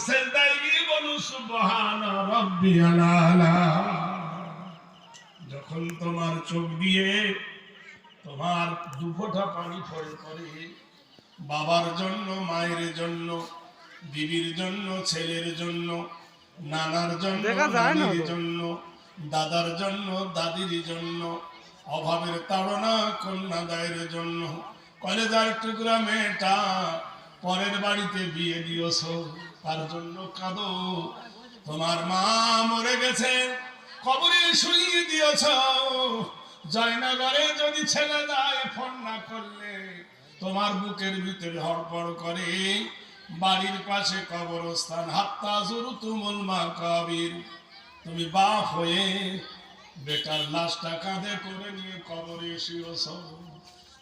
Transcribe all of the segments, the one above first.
সেজদায় গিয়ে বলু সুবহান রাব্বিয়াল আলা যখন তোমার চোখ দিয়ে তোমার দুফোঁটা পানি পড়ে পড়ে বাবার জন্য মায়ের জন্য বিবির জন্য ছেলের জন্য নানার জন্য নানির জন্য দাদার জন্য দাদির জন্য অভাবের তাড়না কন্যাদায়ের জন্য কলেজার টুকরা মেয়েটা পরের বাড়িতে বিয়ে দিয়েছ, তার জন্য কাঁদো। তোমার মা মরে গেছে, কবরে শুইয়ে দিয়েছ। জয়নগরে যদি ছেলে যায় ফোন না করলে, তোমার বুকের ভিতরে হড়পড় করে, বাড়ির পাশে কবরস্থান, হাত্তা জুরু তুমুল মা কাবির তুমি বাপ হয়ে বেটার লাশটা কাঁধে করে নিয়ে কবরে শুয়েছ।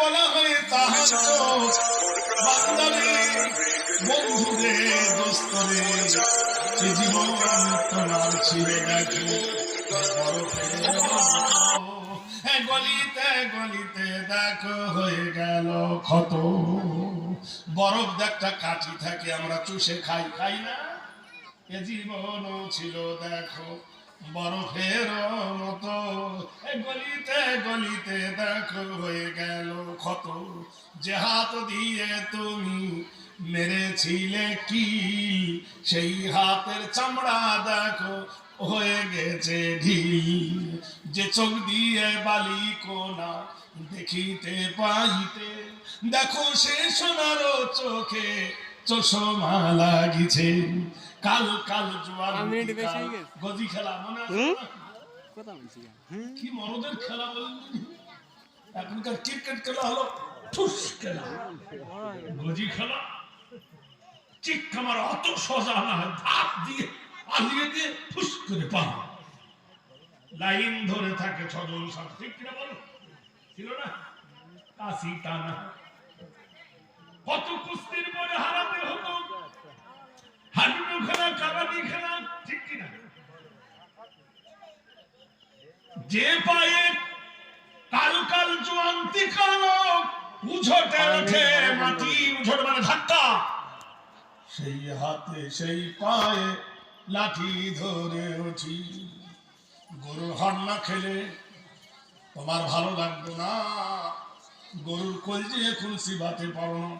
বলা হয় বান্দারে বন্ধুরে দোস্তরে এ জীবন তোমার ছিঁড়ে গেছে গলিতে গলিতে দেখো হয়ে গেল ক্ষত। বরফ একটা কাঠি থাকে আমরা চুষে খাই খাই না? এ জীবনও ছিল দেখো বরফের মতো গলিতে গলিতে দেখো হয়ে গেল ক্ষত। যে হাত দিয়ে তুমি মেরেছিলে কি? সেই হাতের চামড়া দেখো হয়ে গেছে ঢিল। যে চোখ দিয়ে বালি কোনা দেখিতে পাইতে, দেখো সে সোনার চোখে চশমা লাগিছে। কাল কাল জোয়ার। গজি খেলা মনে কি মরদের খেলা বলেন? এখনকার ক্রিকেট খেলা হলো ঠুস খেলা। গজি খেলা। চিক আমার অত সোজা না ধাপ দিয়ে আলিয়ে দিয়ে ফুস করে পাওয়া লাইন ধরে থাকে ছজন সাত ঠিক কিনা বলো? ছিল না? কাশি টানা। কত কুস্তির পরে হারাতে হতো? হাডুডু খেলা, কাবাডি খেলা, ঠিক কিনা? যে পায়ে কাল কাল জোয়ান্তি কালো উঝটে ওঠে মাটি উঝট মানে ধাক্কা। সেই হাতে, সেই পায়ে লাঠি ধরে উঠি গরুর হাড় না খেলে তোমার ভালো লাগতো না। গরুর কলজি এখন সিবাতে পারো না।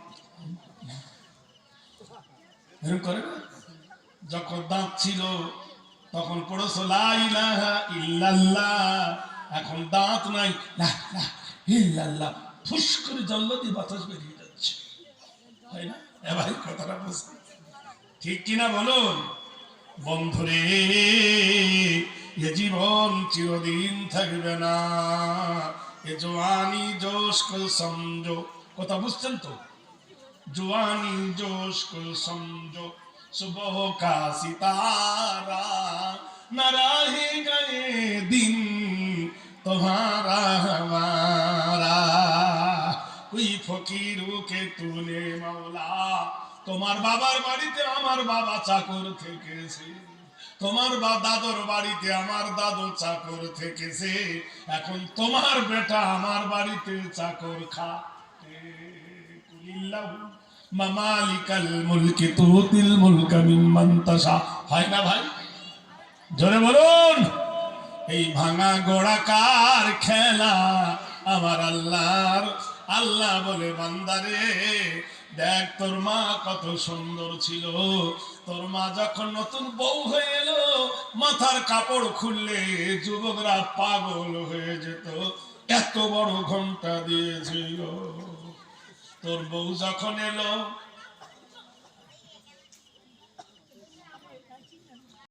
এরকম করে? যখন দাঁত ছিল, তখন পড়েছো, লা ইলাহা ইল্লাল্লাহ। এখন দাঁত নাই ইল্লাল্লাহ। ফুস করে জল্ল দিয়ে বাতাস বেরিয়ে যাচ্ছে। তাই না? এ ভাই কথাটা বুঝতে ঠিক কিনা বলুন? বন্ধুরে, এ জীবন চিরদিন থাকবে না। এ জোয়ানি জোশ কল সমজো কথা বুঝছেন তো? জোয়ানি জোশ কল সমজো সুবহ কা সিতারা না রাহে দিন তোমারা হমারা কুই ফকিরুকে তুলে মাওলা, তোমার বাবার বাড়িতে আমার বাবা চাকর থেকেছে। তোমার বা দাদর বাড়িতে আমার দাদু চাকর থেকেছে। এখন তোমার বেটা আমার বাড়িতে চাকর খা মামালিকাল হয় না ভাই? বলুন। এই ভাঙা গোড়াকার খেলা? আমার আল্লাহর, আল্লাহ বলে বান্দারে দেখ, তোর মা কত সুন্দর ছিল। তোর মা যখন নতুন বউ হয়ে এলো, মাথার কাপড় খুললে যুবকরা পাগল হয়ে যেত। এত বড় ঘণ্টা দিয়েছিল। তোর বউ যখন এলো